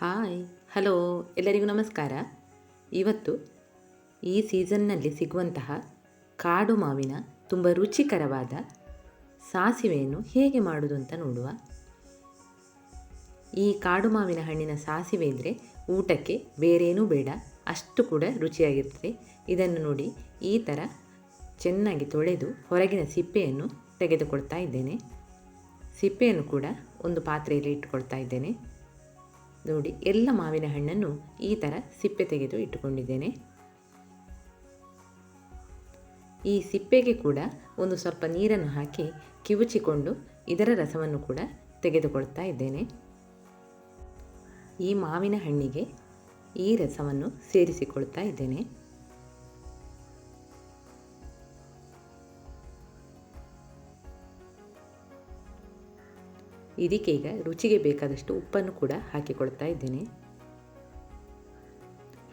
Hi, hello, ಎಲ್ಲರಿಗೂ ನಮಸ್ಕಾರ. ಇವತ್ತು ಈ ಸೀಸನ್ನಲ್ಲಿ ಸಿಗುವಂತಹ ಕಾಡು ಮಾವಿನ ತುಂಬ ರುಚಿಕರವಾದ ಸಾಸಿವೆಯನ್ನು ಹೇಗೆ ಮಾಡೋದು ಅಂತ ನೋಡುವ. ಈ ಕಾಡು ಮಾವಿನ ಹಣ್ಣಿನ ಸಾಸಿವೆ ಇದ್ದರೆ ಊಟಕ್ಕೆ ಬೇರೇನೂ ಬೇಡ, ಅಷ್ಟು ಕೂಡ ರುಚಿಯಾಗಿರ್ತದೆ. ಇದನ್ನು ನೋಡಿ ಈ ಥರ ಚೆನ್ನಾಗಿ ತೊಳೆದು ಹೊರಗಿನ ಸಿಪ್ಪೆಯನ್ನು ತೆಗೆದುಕೊಳ್ತಾ ಇದ್ದೇನೆ. ಸಿಪ್ಪೆಯನ್ನು ಕೂಡ ಒಂದು ಪಾತ್ರೆಯಲ್ಲಿ ಇಟ್ಟುಕೊಳ್ತಾ ಇದ್ದೇನೆ. ನೋಡಿ, ಎಲ್ಲ ಮಾವಿನ ಹಣ್ಣನ್ನು ಈ ಥರ ಸಿಪ್ಪೆ ತೆಗೆದು ಇಟ್ಟುಕೊಂಡಿದ್ದೇನೆ. ಈ ಸಿಪ್ಪೆಗೆ ಕೂಡ ಒಂದು ಸ್ವಲ್ಪ ನೀರನ್ನು ಹಾಕಿ ಕಿವುಚಿಕೊಂಡು ಇದರ ರಸವನ್ನು ಕೂಡ ತೆಗೆದುಕೊಳ್ತಾ ಇದ್ದೇನೆ. ಈ ಮಾವಿನ ಹಣ್ಣಿಗೆ ಈ ರಸವನ್ನು ಸೇರಿಸಿಕೊಳ್ತಾ ಇದ್ದೇನೆ. ಇದಕ್ಕೆ ಈಗ ರುಚಿಗೆ ಬೇಕಾದಷ್ಟು ಉಪ್ಪನ್ನು ಕೂಡ ಹಾಕಿಕೊಳ್ತಾ ಇದ್ದೇನೆ.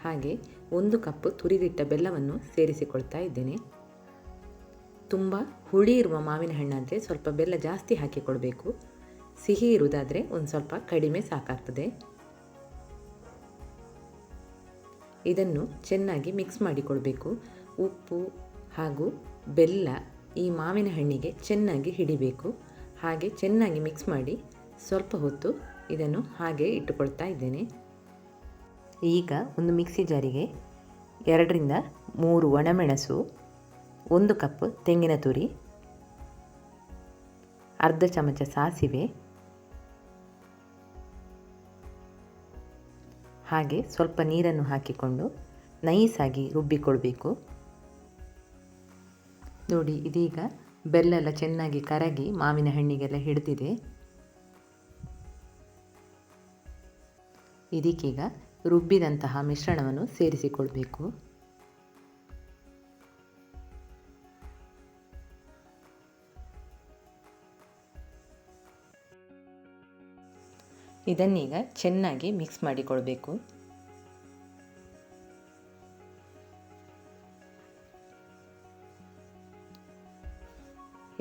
ಹಾಗೆ ಒಂದು ಕಪ್ ತುರಿದಿಟ್ಟ ಬೆಲ್ಲವನ್ನು ಸೇರಿಸಿಕೊಳ್ತಾ ಇದ್ದೇನೆ. ತುಂಬ ಹುಳಿ ಇರುವ ಮಾವಿನ ಹಣ್ಣಾದರೆ ಸ್ವಲ್ಪ ಬೆಲ್ಲ ಜಾಸ್ತಿ ಹಾಕಿಕೊಳ್ಬೇಕು. ಸಿಹಿ ಇರುವುದಾದರೆ ಒಂದು ಸ್ವಲ್ಪ ಕಡಿಮೆ ಸಾಕಾಗ್ತದೆ. ಇದನ್ನು ಚೆನ್ನಾಗಿ ಮಿಕ್ಸ್ ಮಾಡಿಕೊಳ್ಬೇಕು. ಉಪ್ಪು ಹಾಗೂ ಬೆಲ್ಲ ಈ ಮಾವಿನ ಹಣ್ಣಿಗೆ ಚೆನ್ನಾಗಿ ಹಿಡಿಬೇಕು. ಹಾಗೆ ಚೆನ್ನಾಗಿ ಮಿಕ್ಸ್ ಮಾಡಿ ಸ್ವಲ್ಪ ಹೊತ್ತು ಇದನ್ನು ಹಾಗೆ ಇಟ್ಟುಕೊಳ್ತಾ ಇದ್ದೇನೆ. ಈಗ ಒಂದು ಮಿಕ್ಸಿ ಜಾರಿಗೆ ಎರಡರಿಂದ ಮೂರು ಒಣಮೆಣಸು, ಒಂದು ಕಪ್ ತೆಂಗಿನ ತುರಿ, ಅರ್ಧ ಚಮಚ ಸಾಸಿವೆ, ಹಾಗೆ ಸ್ವಲ್ಪ ನೀರನ್ನು ಹಾಕಿಕೊಂಡು ನೈಸಾಗಿ ರುಬ್ಬಿಕೊಳ್ಬೇಕು. ನೋಡಿ, ಇದೀಗ ಬೆಲ್ಲ ಚೆನ್ನಾಗಿ ಕರಗಿ ಮಾವಿನ ಹಣ್ಣಿಗೆಲ್ಲ ಹಿಡಿದಿದೆ. ಇದಕ್ಕೀಗ ರುಬ್ಬಿದಂತಹ ಮಿಶ್ರಣವನ್ನು ಸೇರಿಸಿಕೊಳ್ಬೇಕು. ಇದನ್ನೀಗ ಚೆನ್ನಾಗಿ ಮಿಕ್ಸ್ ಮಾಡಿಕೊಳ್ಬೇಕು.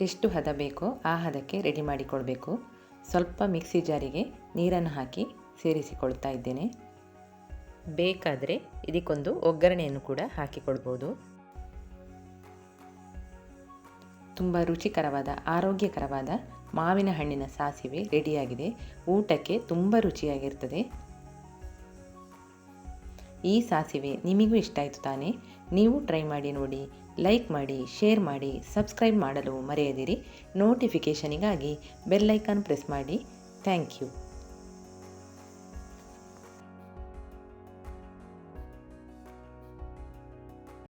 ಎಷ್ಟು ಹದ ಬೇಕೋ ಆ ಹದಕ್ಕೆ ರೆಡಿ ಮಾಡಿಕೊಳ್ಬೇಕು ಸ್ವಲ್ಪ ಮಿಕ್ಸಿ ಜಾರಿಗೆ ನೀರನ್ನು ಹಾಕಿ ಸೇರಿಸಿಕೊಳ್ತಾ ಇದ್ದೇನೆ. ಬೇಕಾದರೆ ಇದಕ್ಕೊಂದು ಒಗ್ಗರಣೆಯನ್ನು ಕೂಡ ಹಾಕಿಕೊಳ್ಬೋದು ತುಂಬ ರುಚಿಕರವಾದ, ಆರೋಗ್ಯಕರವಾದ ಮಾವಿನ ಹಣ್ಣಿನ ಸಾಸಿವೆ ರೆಡಿಯಾಗಿದೆ. ಊಟಕ್ಕೆ ತುಂಬ ರುಚಿಯಾಗಿರ್ತದೆ. ಈ ಸಾಸಿವೆ ನಿಮಗೂ ಇಷ್ಟ ಆಯಿತು ತಾನೇ? ನೀವು ಟ್ರೈ ಮಾಡಿ ನೋಡಿ. ಲೈಕ್ ಮಾಡಿ ಶೇರ್ ಮಾಡಿ ಸಬ್ಸ್ಕ್ರೈಬ್ ಮಾಡಲು ಮರೆಯದಿರಿ. ನೋಟಿಫಿಕೇಷನಿಗಾಗಿ ಬೆಲ್ಲೈಕಾನ್ ಪ್ರೆಸ್ ಮಾಡಿ. Thank you